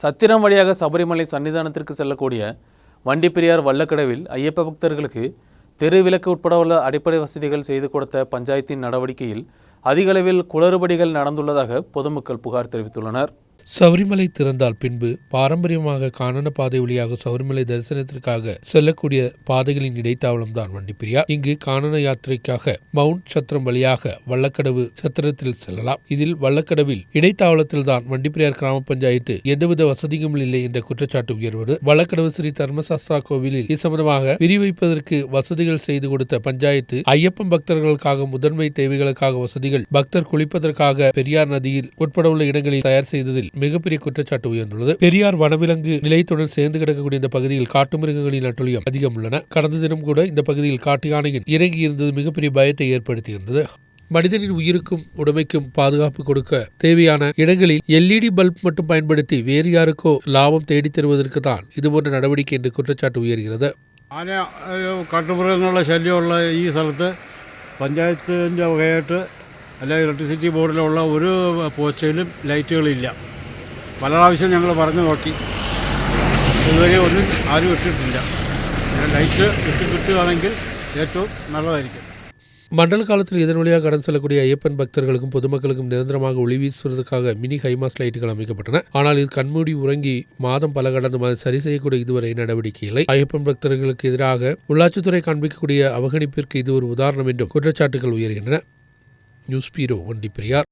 சத்திரம் வழியாக சபரிமலை சன்னிதானத்திற்கு செல்லக்கூடிய வண்டிப்பெரியார் வல்லக்கடவில் ஐயப்ப பக்தர்களுக்கு தெருவிலக்கு உட்பட உள்ள அடிப்படை வசதிகள் செய்து கொடுத்த பஞ்சாயத்தின் நடவடிக்கையில் அதிகளவில் குளறுபடிகள் நடந்துள்ளதாக பொதுமக்கள் புகார் தெரிவித்துள்ளனர். சபரிமலை திறந்தால் பின்பு பாரம்பரியமாக காணன பாதை வழியாக சபரிமலை தரிசனத்திற்காக செல்லக்கூடிய பாதைகளின் இடைத்தாவளம் தான் வண்டிப்பிரியா இங்கு காணன யாத்திரைக்காக மவுண்ட் சத்திரம் வழியாக வள்ளக்கடவு சத்திரத்தில் செல்லலாம். இதில் வள்ளக்கடவில் இடைத்தாவளத்தில் தான் வண்டிப்பிரியார் கிராம பஞ்சாயத்து எந்தவித வசதியும் இல்லை என்ற குற்றச்சாட்டு உயர்வது. வள்ளக்கடவு ஸ்ரீ தர்மசாஸ்திரா கோவிலில் இது சம்பந்தமாக விரிவைப்பதற்கு வசதிகள் செய்து கொடுத்த பஞ்சாயத்து ஐயப்பன் பக்தர்களுக்காக முதன்மை தேவைகளுக்காக வசதிகள் பக்தர் குளிப்பதற்காக பெரியார் நதியில் உட்பட உள்ள இடங்களில் தயார் செய்ததில் மிகப்பெரிய குற்றச்சாட்டு உயர்ந்துள்ளது பெரியார் வனவிலங்கு நிலையத்துடன் சேர்ந்து கிடக்கக்கூடிய இந்த பகுதியில் காட்டு மிருகங்களின் அட்டுழியம் அதிகம் உள்ளன கடந்த தினம் கூட இந்த பகுதியில் காட்டு யானையின் இறங்கி இருந்தது மிகப்பெரிய பயத்தை ஏற்படுத்தியிருந்தது மனிதனின் உயிருக்கும் உடமைக்கும் பாதுகாப்பு கொடுக்க தேவையான இடங்களில் எல்இடி பல்ப் மட்டும் பயன்படுத்தி வேறு யாருக்கோ லாபம் தேடித் தருவதற்கு தான் இதுபோன்ற நடவடிக்கை என்று குற்றச்சாட்டு உயர்கிறது ആന ഒരു കാട്ടുമൃഗങ്ങളുടെ ശല്യമുള്ള ഈ സ്ഥലത്ത് പഞ്ചായത്തിൻ്റെ വകയായിട്ട് അല്ല ഇലക്ട്രിസിറ്റി ബോർഡിലുള്ള ഒരു പോസ്റ്റയിലും ലൈറ്റുകളില്ല പല പ്രാവശ്യം ഞങ്ങൾ പറഞ്ഞു നോക്കി ഇതുവരെ ഒന്നും ആരും ഇട്ടിട്ടില്ല പിന്നെ ലൈറ്റ് ഇട്ട് കിട്ടുകയാണെങ്കിൽ ഏറ്റവും നല്ലതായിരിക്കും மண்டல காலத்தில் இதன் வழியாக கடந்து செல்லக்கூடிய ஐயப்பன் பக்தர்களுக்கும் பொதுமக்களுக்கும் நிரந்தரமாக ஒளி வீசுவதற்காக மினி ஹைமாஸ் லைட்டுகள் அமைக்கப்பட்டன ஆனால் இது கண்மூடி உறங்கி மாதம் பல கடந்து அதை சரி செய்யக்கூடிய இதுவரை நடவடிக்கை இல்லை ஐயப்பன் பக்தர்களுக்கு எதிராக உள்ளாட்சித்துறை காண்பிக்கக்கூடிய அவகணிப்பிற்கு இது ஒரு உதாரணம் என்றும் குற்றச்சாட்டுகள் உயர்கின்றன நியூஸ் பீரோ வண்டி பெரியார்